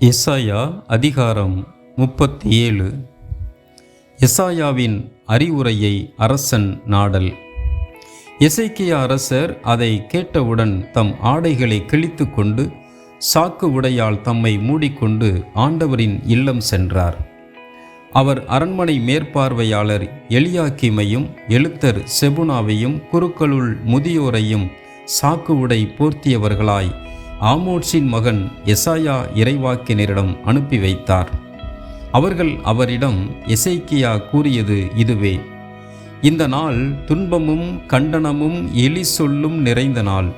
எசாயா அதிகாரம் முப்பத்தி ஏழு எசாயாவின் அறிவுரையை அரசன் நாடல். இசைக்கிய அரசர் அதை கேட்டவுடன் தம் ஆடைகளை கிழித்து கொண்டு சாக்கு உடையால் தம்மை மூடிக்கொண்டு ஆண்டவரின் இல்லம் சென்றார். அவர் அரண்மனை மேற்பார்வையாளர் எலியாக்கிமையும் எழுத்தர் செபுனாவையும் குருக்களுள் முதியோரையும் சாக்கு உடை போர்த்தியவர்களாய் ஆமோட்சின் மகன் எசாயா இறைவாக்கினரிடம் அனுப்பி வைத்தார். அவர்கள் அவரிடம் எசைக்கியா கூறியது இதுவே. இந்த நாள் துன்பமும் கண்டனமும் எலி சொல்லும் நிறைந்த நாள்.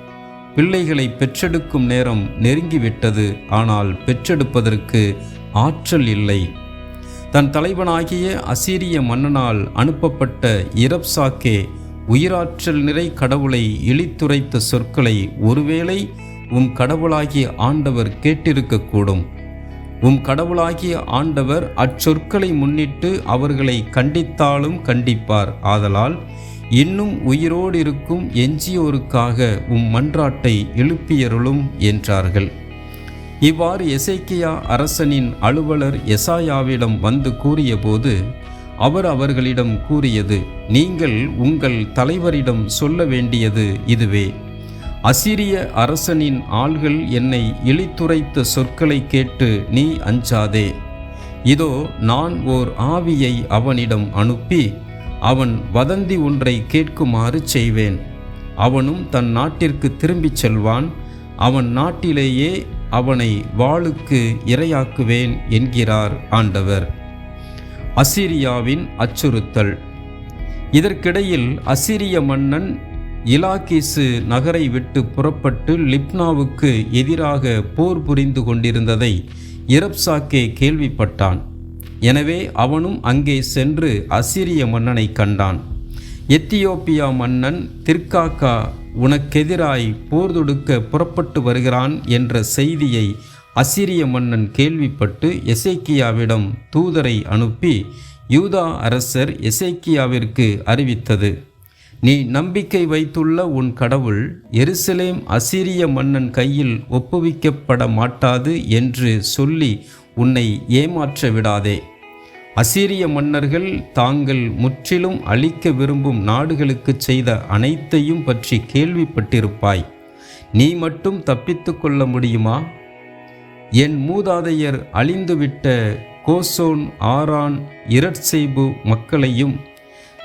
பிள்ளைகளை பெற்றெடுக்கும் நேரம் நெருங்கிவிட்டது ஆனால் பெற்றெடுப்பதற்கு ஆற்றல் இல்லை. தன் தலைவனாகிய அசீரிய மன்னனால் அனுப்பப்பட்ட இரப்சாக்கே உயிராற்றல் நிறை கடவுளை இழித்துரைத்த சொற்களை ஒருவேளை உம் கடவுளாகிய ஆண்டவர் கேட்டிருக்கக்கூடும். உம் கடவுளாகிய ஆண்டவர் அச்சொற்களை முன்னிட்டு அவர்களை கண்டித்தாலும் கண்டிப்பார். ஆதலால் இன்னும் உயிரோடு இருக்கும் எஞ்சியோருக்காக உம் மன்றாட்டை எழுப்பியருளும் என்றார்கள். இவ்வாறு எசைக்கியா அரசனின் அலுவலர் எசாயாவிடம் வந்து கூறியபோது அவர் அவர்களிடம் கூறியது நீங்கள் உங்கள் தலைவரிடம் சொல்ல வேண்டியது இதுவே. அசிரிய அரசனின் ஆள்கள் என்னை இழித்துரைத்த சொற்களை கேட்டு நீ அஞ்சாதே. இதோ நான் ஓர் ஆவியை அவனிடம் அனுப்பி அவன் வதந்தி ஒன்றை கேட்குமாறு செய்வேன். அவனும் தன் நாட்டிற்கு திரும்பிச் செல்வான் அவன் நாட்டிலேயே அவனை வாளுக்கு இரையாக்குவேன் என்கிறார் ஆண்டவர். அசிரியாவின் அச்சுறுத்தல். இதற்கிடையில் அசிரிய மன்னன் இலாகிசு நகரை விட்டு புறப்பட்டு லிப்னாவுக்கு எதிராக போர் புரிந்து கொண்டிருந்ததை இரப்சாக்கே கேள்விப்பட்டான். எனவே அவனும் அங்கே சென்று அசிரிய மன்னனை கண்டான். எத்தியோப்பியா மன்னன் திர்காக்கா உனக்கெதிராய் போர் தொடுக்க புறப்பட்டு வருகிறான் என்ற செய்தியை அசிரிய மன்னன் கேள்விப்பட்டு எசேக்கியாவிடம் தூதரை அனுப்பி யூதா அரசர் எசேக்கியாவிற்கு அறிவித்தது. நீ நம்பிக்கை வைத்துள்ள உன் கடவுள் எருசலேம் அசிரிய மன்னன் கையில் ஒப்புவிக்கப்பட மாட்டாது என்று சொல்லி உன்னை ஏமாற்ற விடாதே. அசீரிய மன்னர்கள் தாங்கள் முற்றிலும் அழிக்க விரும்பும் நாடுகளுக்கு செய்த அனைத்தையும் பற்றி கேள்விப்பட்டிருப்பாய். நீ மட்டும் தப்பித்து கொள்ள முடியுமா? என் மூதாதையர் அழிந்துவிட்ட கோசோன் ஆரான் இரட்செய்பு மக்களையும்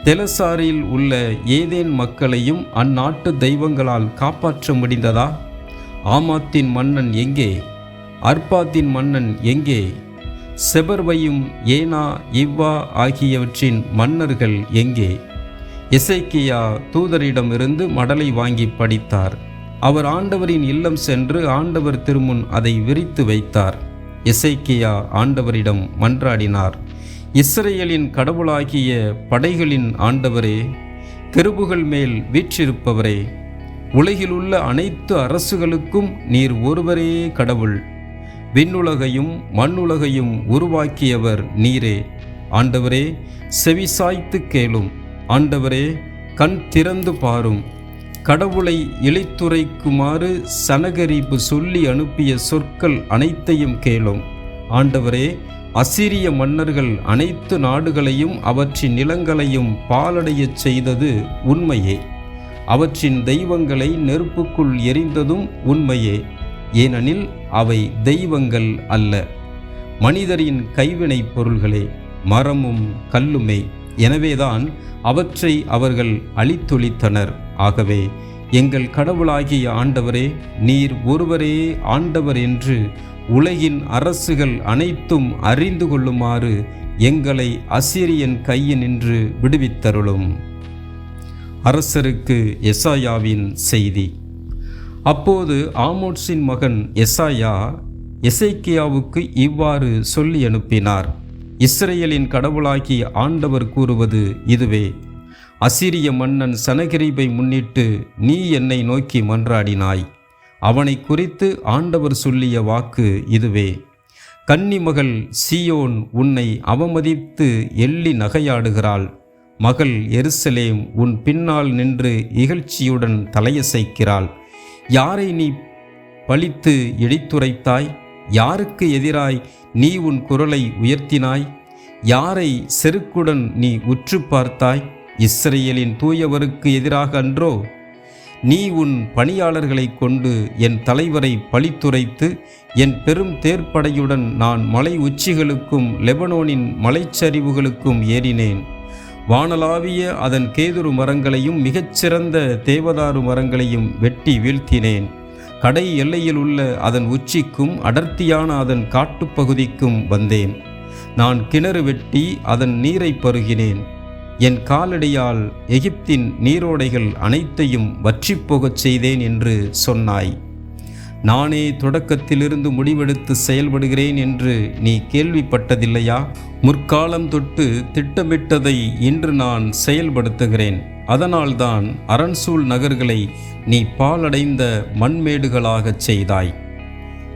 தெலசாரில் உள்ள ஏதேன் மக்களையும் அந்நாட்டு தெய்வங்களால் காப்பாற்ற முடிந்ததா? ஆமாத்தின் மன்னன் எங்கே? அர்பாத்தின் மன்னன் எங்கே? செபர்வையும் ஏனா இவ்வா ஆகியவற்றின் மன்னர்கள் எங்கே? இசைக்கியா தூதரிடமிருந்து மடலை வாங்கி படித்தார். அவர் ஆண்டவரின் இல்லம் சென்று ஆண்டவர் திருமுன் அதை விரித்து வைத்தார். இசைக்கியா ஆண்டவரிடம் மன்றாடினார். இஸ்ரேலின் கடவுளாகிய படைகளின் ஆண்டவரே கெருபுகள் மேல் வீற்றிருப்பவரே உலகிலுள்ள அனைத்து அரசுகளுக்கும் நீர் ஒருவரே கடவுள். விண்ணுலகையும் மண்ணுலகையும் உருவாக்கியவர் நீரே. ஆண்டவரே செவிசாய்த்து கேளும். ஆண்டவரே கண் திறந்து பாரும். கடவுளை இழித்துரைக்குமாறு சனகரிப்பு சொல்லி அனுப்பிய சொற்கள் அனைத்தையும் கேளும். ஆண்டவரே அசிரிய மன்னர்கள் அனைத்து நாடுகளையும் அவற்றின் நிலங்களையும் பாலடையச் செய்தது உண்மையே. அவற்றின் தெய்வங்களை நெருப்புக்குள் எரிந்ததும் உண்மையே. ஏனெனில் அவை தெய்வங்கள் அல்ல. மனிதரின் கைவினை பொருள்களே மரமும் கல்லுமே. எனவேதான் அவற்றை அவர்கள் அழித்தொழித்தனர். ஆகவே எங்கள் கடவுளாகிய ஆண்டவரே நீர் ஒருவரே ஆண்டவர் என்று உலகின் அரசுகள் அனைத்தும் அறிந்து கொள்ளுமாறு எங்களை அசிரியன் கையினின்று விடுவித்தருளும். அரசருக்கு எசாயாவின் செய்தி. அப்போது ஆமோட்ஸின் மகன் எசாயா எசைக்கியாவுக்கு இவ்வாறு சொல்லி அனுப்பினார். இஸ்ரேலின் கடவுளாகி ஆண்டவர் கூறுவது இதுவே. அசிரிய மன்னன் சனகிரிபை முன்னிட்டு நீ என்னை நோக்கி மன்றாடினாய். அவனை குறித்து ஆண்டவர் சொல்லிய வாக்கு இதுவே. கன்னிமகள் சியோன் உன்னை அவமதித்து எள்ளி நகையாடுகிறாள். மகள் எருசலேம் உன் பின்னால் நின்று இகழ்ச்சியுடன் தலையசைக்கிறாள். யாரை நீ பழித்து இடித்துரைத்தாய் யாருக்கு எதிராய் நீ உன் குரலை உயர்த்தினாய்? யாரை செருக்குடன் நீ உற்று பார்த்தாய் இஸ்ரேலின் தூயவருக்கு எதிராக அன்றோ? நீ உன் பணியாளர்களைக் கொண்டு என் தலைவரை பழித்துரைத்து என் பெரும் தேர்ப்படையுடன் நான் மலை உச்சிகளுக்கும் லெபனோனின் மலைச்சரிவுகளுக்கும் ஏறினேன். வானலாவிய அதன் கேதுரு மரங்களையும் மிகச்சிறந்த தேவதாரு மரங்களையும் வெட்டி வீழ்த்தினேன். கடை எல்லையில் உள்ள அதன் உச்சிக்கும் அடர்த்தியான அதன் காட்டுப்பகுதிக்கும் வந்தேன். நான் கிணறு வெட்டி அதன் நீரை பருகினேன். என் காலடியால் எகிப்தின் நீரோடைகள் அனைத்தையும் வற்றிப்போகச் செய்தேன் என்று சொன்னாய். நானே தொடக்கத்திலிருந்து முடிவெடுத்து செயல்படுகிறேன் என்று நீ கேள்விப்பட்டதில்லையா? முற்காலம் தொட்டு திட்டமிட்டதை இன்று நான் செயல்படுத்துகிறேன். அதனால்தான் அரண்சூல் நகர்களை நீ பாலடைந்த மண்மேடுகளாகச் செய்தாய்.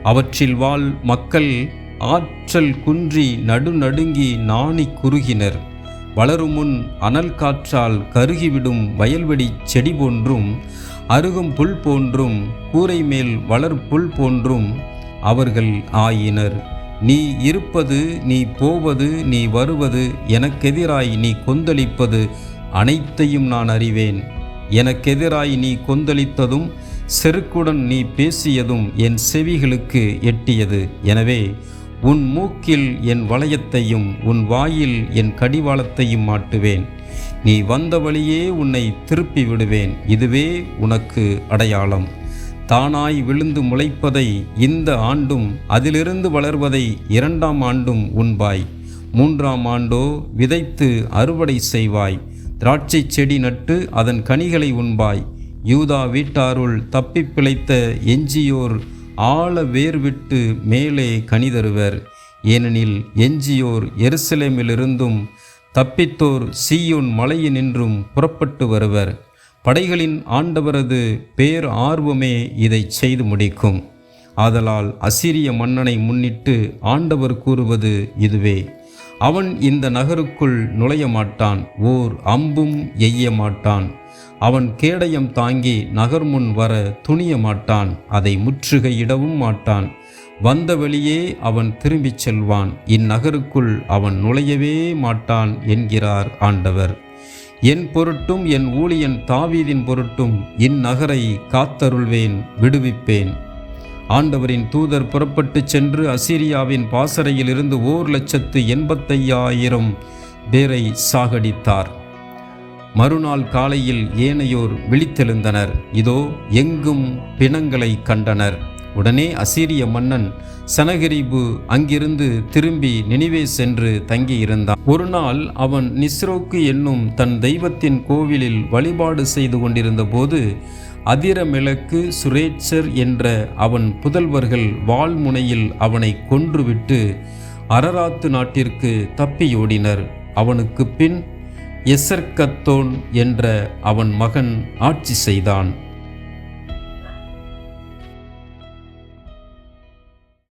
அவற்றில் வாழ் மக்கள் ஆற்றல் குன்றி நடுநடுங்கி நாணி குறுகினர். வளரும் முன் அனல் காற்றால் கருகிவிடும் வயல்வெளி செடி போன்றும் அருகும் புல் போன்றும் கூரை மேல் வளர் புல் போன்றும் அவர்கள் ஆயினர். நீ இருப்பது நீ போவது நீ வருவது எனக்கெதிராய் நீ கொந்தளிப்பது அனைத்தையும் நான் அறிவேன். எனக்கெதிராய் நீ கொந்தளித்ததும் செருக்குடன் நீ பேசியதும் என் செவிகளுக்கு எட்டியது. எனவே உன் மூக்கில் என் வளையத்தையும் உன் வாயில் என் கடிவாளத்தையும் மாட்டுவேன். நீ வந்த வழியே உன்னை திருப்பி விடுவேன். இதுவே உனக்கு அடையாளம். தானாய் விழுந்து முளைப்பதை இந்த ஆண்டும் அதிலிருந்து வளர்வதை இரண்டாம் ஆண்டும் உண்பாய். மூன்றாம் ஆண்டோ விதைத்து அறுவடை செய்வாய். திராட்சை செடி நட்டு அதன் கனிகளை உண்பாய். யூதா வீட்டாருள் தப்பிப் பிழைத்த எஞ்சியோர் ஆழ வேர் விட்டு மேலே கனிதருவர். ஏனெனில் எஞ்சியோர் எருசலேமிலிருந்தும் தப்பித்தோர் சீயோன் மலையினின்றும் புறப்பட்டு வருவர். படைகளின் ஆண்டவரது பேர் ஆர்வமே இதை செய்து முடிக்கும். ஆதலால் அசிரிய மன்னனை முன்னிட்டு ஆண்டவர் கூறுவது இதுவே. அவன் இந்த நகருக்குள் நுழைய மாட்டான் ஓர் அம்பும் எய்ய மாட்டான் அவன் கேடயம் தாங்கி நகர் முன் வர துணிய மாட்டான் அதை முற்றுகையிடவும் மாட்டான். வந்த வழியே அவன் திரும்பிச் செல்வான் இந்நகருக்குள் அவன் நுழையவே மாட்டான் என்கிறார் ஆண்டவர். என் பொருட்டும் என் ஊழியன் தாவீதின் பொருட்டும் இந்நகரை காத்தருள்வேன் விடுவிப்பேன். ஆண்டவரின் தூதர் புறப்பட்டுச் சென்று அசீரியாவின் பாசறையிலிருந்து ஓர் லட்சத்து எண்பத்தையாயிரம் பேரை சாகடித்தார். மறுநாள் காலையில் ஏனையோர் விழித்தெழுந்தனர். இதோ எங்கும் பிணங்களை கண்டனர். உடனே அசீரிய மன்னன் சனகரிபு அங்கிருந்து திரும்பி நினைவே சென்று தங்கியிருந்தான். ஒரு நாள் அவன் நிஸ்ரோக்கு என்னும் தன் தெய்வத்தின் கோவிலில் வழிபாடு செய்து கொண்டிருந்த போது அதிரமிளக்கு சுரேச்சர் என்ற அவன் புதல்வர்கள் வாள்முனையில் அவனை கொன்றுவிட்டு அரராத்து நாட்டிற்கு தப்பியோடினர். அவனுக்கு பின் எசர்கத்தோன் என்ற அவன் மகன் ஆட்சி செய்தான்.